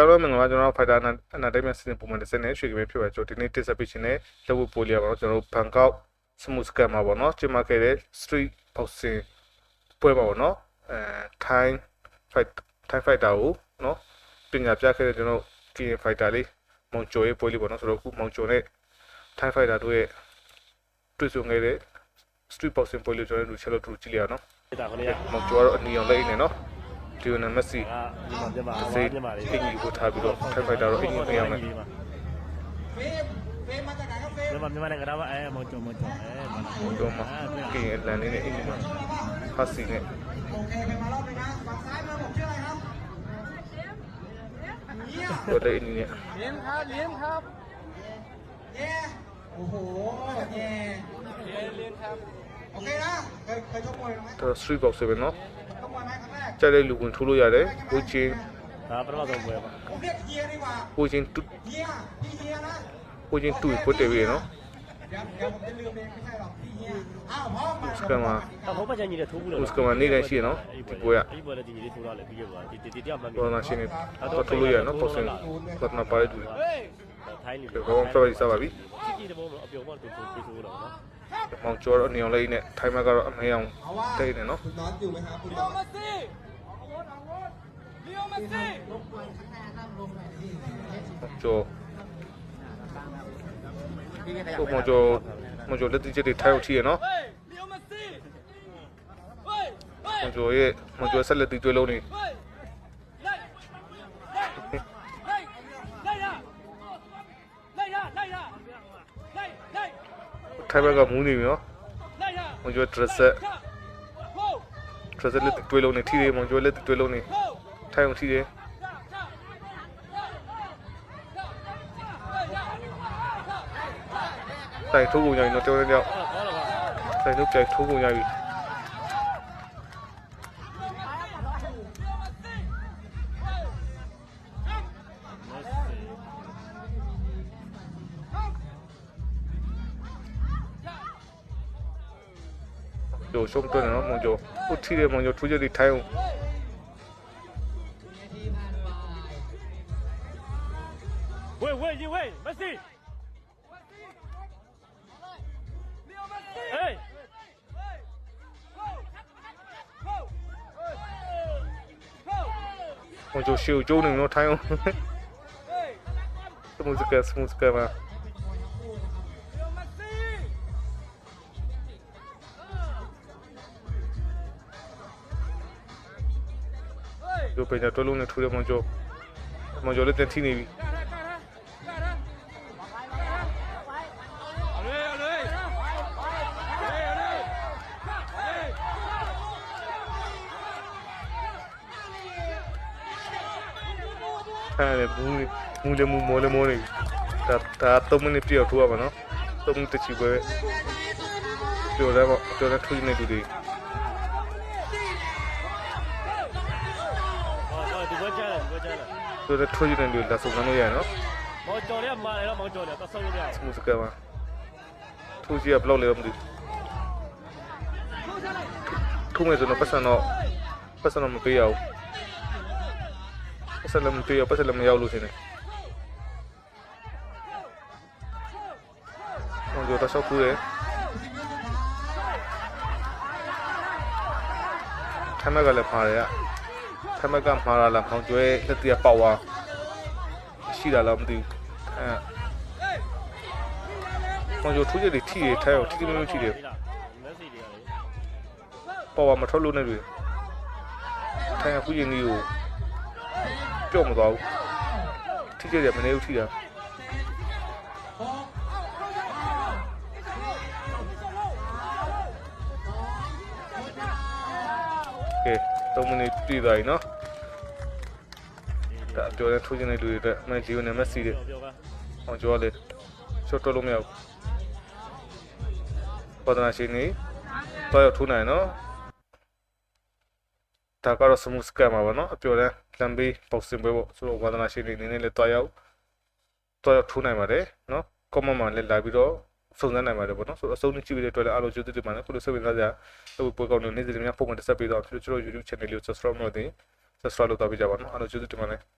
အားလုံးမင်္ဂလာပါကျွန်တော်တို့ fighter အနာတိုင်းမှာစီစဉ်ပုံမှန်တစ်စက်နဲ့ရွှေကမဲဖြစ်ပါကျွန်တော်ဒီနေ့တက်ဆက်ပေးခြင်းနဲ့လက်ဝတ်ပိုးလေးပါတော့ကျွန်တော်တို့ဘန်ကောက် smooth scam မှာပေါ့နော်ကျင်းပခဲ့တဲ့ street boxing ပွဲပါပေါ့နော်အဲ Thai fight Thai fighter ကိုနော်ပညာပြခဲ့တဲ့ကျွန်တော် KN fighter လေးမောင်ကျော်ရဲ့ပွဲလေးပေါ့နော်ဆိုတော့အခုမောင်ကျော်နဲ့ Thai fighter တို့ရဲ့တွေ့ဆုံခဲ့တဲ့ street boxing ပွဲလေးကျွန်တော်တို့ချက်လို့တူကြည့်ရအောင်နော်ဒါခလေးကမောင်ကျော်ကတော့အနီအောင်လေးနေနော် ဒီနံမက်ဆီ အာဒီမှာပြပါ တစ် အ စိ ဝါ တ် ပြပါလေ အင်ကြီးကိုထားပြီးတော့ Thai fighter တော့အင်ကြီးမရမယ် မြန်မာမြန်မာနဲ့ကရာမအဲမောင်ကျော်မောင်ကျော်အဲမနာ တော့မှကင်အလန်လေးနဲ့အင်ဂျင်မှာဖတ်စီနဲ့တော့တဲ့အင်ဂျင်နဲ့ เลี้ยงครับเลี้ยงครับเย่โอ้โหเย่เลี้ยงเลี้ยงครับ โอเคนะ เคยเคยชกมวยไหม တော့ street box ပဲเนาะ ชกมวยไหมครั้งแรก ကြတဲ့လူဝင်ထိုးလို့ရတယ်ဟိုချင်းဒါပထမဆုံးပွဲပါဟိုချင်းတူဟိုချင်းတူပို့တယ်ပြီနော်စကမှာဟောပါချင်ကြီးတဲ့ထိုးဘူးလားစကမှာနေတိုင်းရှိရနော်ဒီပွဲကဒီပွဲလည်းဒီကြီးလေးထိုးရလဲပြီးရပါဒီဒီတရားမှန်ပြီဘောနာရှင်ပတ်ထိုးလို့ရနော်ပတ်စင်ပတ်နာပါရတူထိုင်းနေပြီဘောဖက်ဝါရီစားပါပြီကြည့်တဲ့ဘောတော့အပြောင်းမတူတူထိုးတော့နော်မောင်ကျော်တော့နေအောင်လေးနဲ့ထိုင်းမကတော့အမေအောင်တိတ်နေနော် ကျော်ဟိုမကျော်မကျော်လက်တိချက်တွေထိုက်အောင်ထိရနော်မကျော်ရဲ့မကျော်ဆက်လက်တိတွဲလုံးနေထိုက်ဘက်ကမူးနေပြီနော်မကျော်ဒရက်ဆက် ထရက်ဇက်လက်တွေးလုံးနေထိတယ်မောင်ကျွဲလက်တွေးလုံးနေထိုင်အောင်ထိတယ်တိုင်ထိုးပုံရည်တော့တောင်းတဲ့ကြောက်တိုင်ထုတ်ကြိုက်ထိုးပုံရည် နော်မောင်ကျော်ခုထီတယ်မောင်ကျော်ထိုးချက်တွေထိုင်းအော သူပင်ညာတွဲလုံးနဲ့ထူတယ်မွန်ကျော်မွန်ကျော်လည်းတင်ထိနေပြီအဲ့လေဘူးဘူးလေမူမောလေမောလေဒါဒါတုံးမနေပြောက်ထူရပါနော်တုံးတချီပဲပြောတယ်ပေါ့ပြောတယ်ထူနေတူတယ် ပွဲချတယ်ဒီပွဲချတယ်ပြောတယ်ထွေးနေတူလက်စုံကမ်းလို့ရနော်မောင်ကျော်လေးမာတယ်တော့မောင်ကျော်လေးသဆုံးလို့ရစမူစကမှာထိုးစီကဘလောက်လဲမသိထိုးမယ်ဆိုတော့ပတ်စံတော့ပတ်စံတော့မပေးရဘူးပတ်စံလည်းမပေးရပတ်စံလည်းမရောက်လို့ရှင်နေဟိုတော့ဆောက်ထိုးတယ်ထမ်းမက်ကလည်းမှားတယ်က ထမ်းမက်ကမှားတာလားခေါင်းကျွဲလက်တီကပေါက်သွားရှိတာလားမသိဘူးအဲကျွန်တော်ထိုးချက်တွေထိရထိုင်အောင်ထိထိမျိုးထိတယ်မက်ဆီတွေကလေပေါ်ပါမထွက်လို့နဲ့တွေထိုင်အခုရင်ကြီးကိုကြော့မသွားဘူးထိချက်တွေမနေဘူးထိတာကဲ 3မိနစ်ပြည့်သွားပြီနော်ဒါပြောတဲ့ထိုးချက်တွေတွေအတွက်မန်ဂျီယိုနဲ့မက်ဆီတွေပြောပြောကအောင်ကျော်လေချော့တော့လို့မရဘူးပဒနာရှိနေတော့ရထူးနိုင်နော်ဒါကတော့ smooth scam ပါဗောနော်အပြော်လဲလမ်းဘေး boxing ပွဲပေါ့ဆိုတော့ဝါဒနာရှိနေနေနဲ့လည်းတွားရောက်တွားရောက်ထူးနိုင်ပါတယ်နော် comment မှာလည်းလာပြီးတော့ စုံစမ်းနိုင်ပါတယ်ဗောနော်ဆိုတော့အဆုံးကြည့်ပြီးတဲ့အတွက်လည်းအားလုံးကျေးဇူးတင်ပါတယ်ခုလိုဆက်ပြီးသားကြအခုပွဲကောင်းနေနေ့စဉ်များပုံမှန်တက်ဆက်ပြီးတော့ကျွန်တော် YouTube channel လေးကို subscribe လုပ်နေ subscribe လုပ်တော့ပြကြပါနော်အားလုံးကျေးဇူးတင်ပါတယ်